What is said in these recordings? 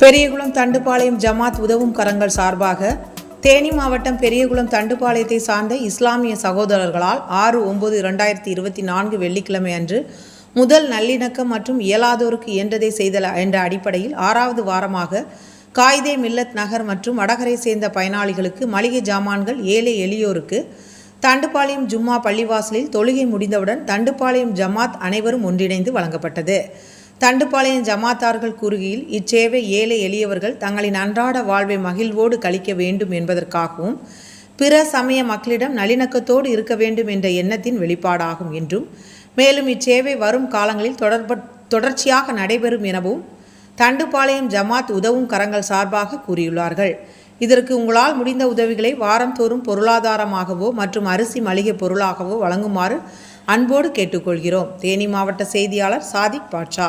பெரியகுளம் தண்டுப்பாளையம் ஜமாத் உதவும் கரங்கள் சார்பாக தேனி மாவட்டம் பெரியகுளம் தண்டுப்பாளையத்தை சார்ந்த இஸ்லாமிய சகோதரர்களால் ஆறு ஒன்பது இரண்டாயிரத்தி இருபத்தி நான்கு வெள்ளிக்கிழமை அன்று முதல் நல்லிணக்கம் மற்றும் இயலாதோருக்கு இயன்றதை செய்தல் என்ற அடிப்படையில் ஆறாவது வாரமாக காயிதே மில்லத் நகர் மற்றும் வடகரை சேர்ந்த பயனாளிகளுக்கு மளிகை ஜாமான்கள் ஏழை எளியோருக்கு தண்டுப்பாளையம் ஜும்மா பள்ளிவாசலில் தொழுகை முடிந்தவுடன் தண்டுப்பாளையம் ஜமாத் அனைவரும் ஒன்றிணைந்து வழங்கப்பட்டது. தண்டுப்பாளையம் ஜமாத்தார்கள் கூறுகையில் இச்சேவை ஏழை எளியவர்கள் தங்களின் அன்றாட வாழ்வை மகிழ்வோடு கழிக்க வேண்டும் என்பதற்காகவும் பிற சமய மக்களிடம் நல்லிணக்கத்தோடு இருக்க வேண்டும் என்ற எண்ணத்தின் வெளிப்பாடாகும் என்றும் மேலும் இச்சேவை வரும் காலங்களில் தொடர்ப தொடர்ச்சியாக நடைபெறும் எனவும் தண்டுப்பாளையம் ஜமாத் உதவும் கரங்கள் சார்பாக கூறியுள்ளார்கள். இதற்கு உங்களால் முடிந்த உதவிகளை வாரந்தோறும் பொருளாதாரமாகவோ மற்றும் அரிசி மளிகை பொருளாகவோ வழங்குமாறு அன்போடு கேட்டுக்கொள்கிறோம். தேனி மாவட்ட செய்தியாளர் Sadiq Baasha.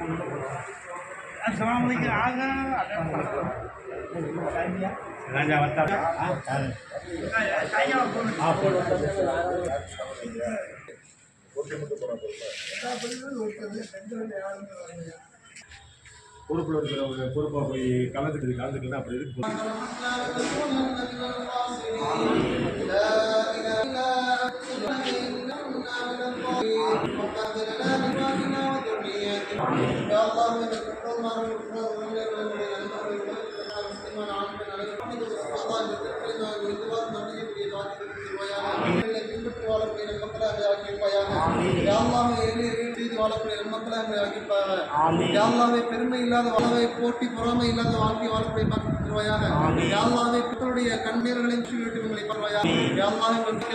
Assalamualaikum aga Raja mantap. Saya பொறுப்பில் இருக்கிறவங்க பொறுப்பாக போய் கலந்துட்டு கலந்துக்கலாம் அப்படி இருக்கு பெருமை இல்லாத வாழ்வை போட்டி பொறாமை இல்லாத வாழ்க்கை வாழப்பை பார்த்துருவாயாக யாழ்லாவை பித்தருடைய கண்ணீர்களின் விட்டு உங்களை பரவாயாக யாழ்லாவை மன்னிக்க